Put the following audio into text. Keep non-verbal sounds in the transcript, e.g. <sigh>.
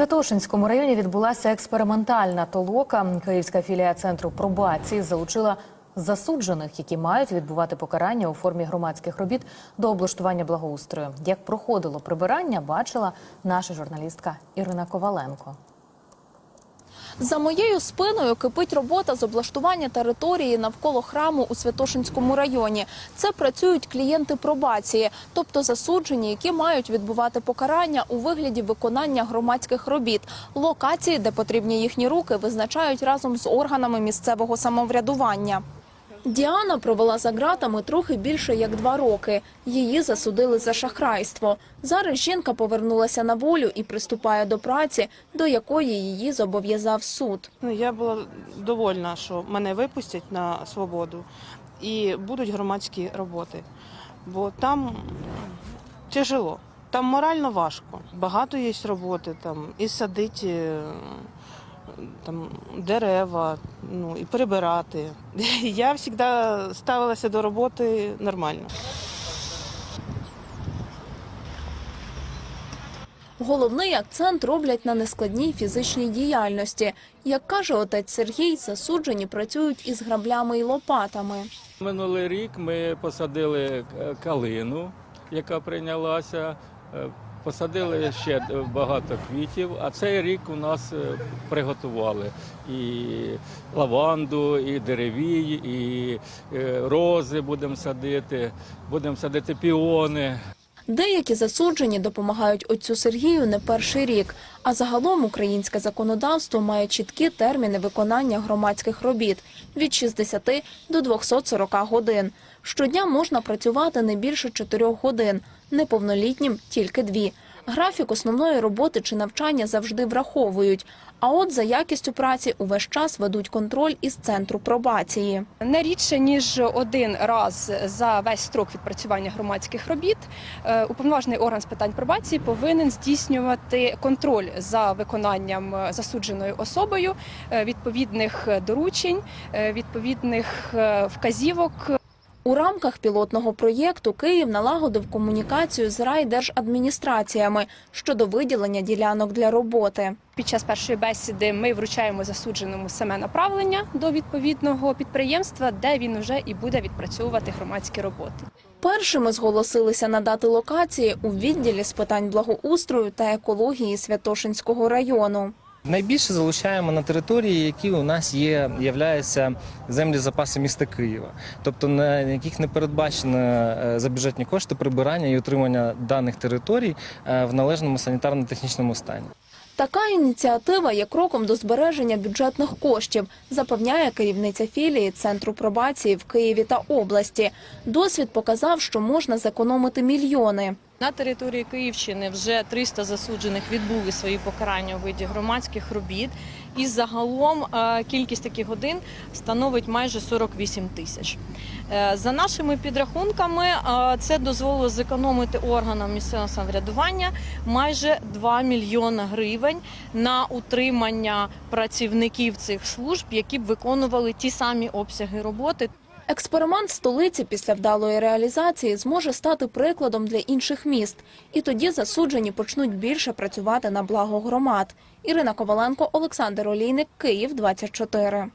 Святошинському районі відбулася експериментальна толока. Київська філія центру пробації залучила засуджених, які мають відбувати покарання у формі громадських робіт до облаштування благоустрою. Як проходило прибирання, бачила наша журналістка Ірина Коваленко. За моєю спиною кипить робота з облаштування території навколо храму у Святошинському районі. Це працюють клієнти пробації, тобто засуджені, які мають відбувати покарання у вигляді виконання громадських робіт. Локації, де потрібні їхні руки, визначають разом з органами місцевого самоврядування. Діана провела за ґратами трохи більше як два роки. Її засудили за шахрайство. Зараз жінка повернулася на волю і приступає до праці, до якої її зобов'язав суд. Ну, я була довольна, що мене випустять на свободу і будуть громадські роботи. Бо там тяжело, там морально важко. Багато є роботи, там і садити е, там, дерева, ну, і прибирати. <laughs> Я завжди ставилася до роботи нормально. Головний акцент роблять на нескладній фізичній діяльності. Як каже отець Сергій, засуджені працюють із граблями і лопатами. Минулий рік ми посадили е, калину, яка прийнялася. Посадили ще багато квітів, а цей рік у нас е, приготували і лаванду, і деревій, і е, рози будемо садити, будемо садити піони. Деякі засуджені допомагають отцю Сергію не перший рік. А загалом українське законодавство має чіткі терміни виконання громадських робіт від 60 до 240 годин. Щодня можна працювати не більше 4 годин, неповнолітнім тільки дві. Графік основної роботи чи навчання завжди враховують. А от за якістю праці увесь час ведуть контроль із центру пробації. Не рідше ніж один раз за весь строк відпрацювання громадських робіт е, уповноважений орган з питань пробації повинен здійснювати контроль за виконанням засудженою особою е, відповідних доручень, е, відповідних вказівок У рамках пілотного проєкту Київ налагодив комунікацію з райдержадміністраціями щодо виділення ділянок для роботи. Під час першої бесіди ми вручаємо засудженому саме направлення до відповідного підприємства, де він вже і буде відпрацьовувати громадські роботи. Першими зголосилися надати локації у відділі з питань благоустрою та екології Святошинського району. Найбільше залучаємо на території, які у нас є, являються землі запаси міста Києва, тобто на яких не передбачено е, за бюджетні кошти прибирання і утримання даних територій е, в належному санітарно-технічному стані. Така ініціатива є кроком до збереження бюджетних коштів, запевняє керівниця філії Центру пробації в Києві та області. Досвід показав, що можна зекономити мільйони. На території Київщини вже 300 засуджених відбули свої покарання у виді громадських робіт. І загалом е, кількість таких годин становить майже 48 тисяч. Е, За нашими підрахунками, е, це дозволило зекономити органам місцевого самоврядування майже 2 мільйони гривень на утримання працівників цих служб, які б виконували ті самі обсяги роботи. Експеримент столиці після вдалої реалізації зможе стати прикладом для інших міст, і тоді засуджені почнуть більше працювати на благо громад. Ірина Коваленко, Олександр Олійник, Київ, 24.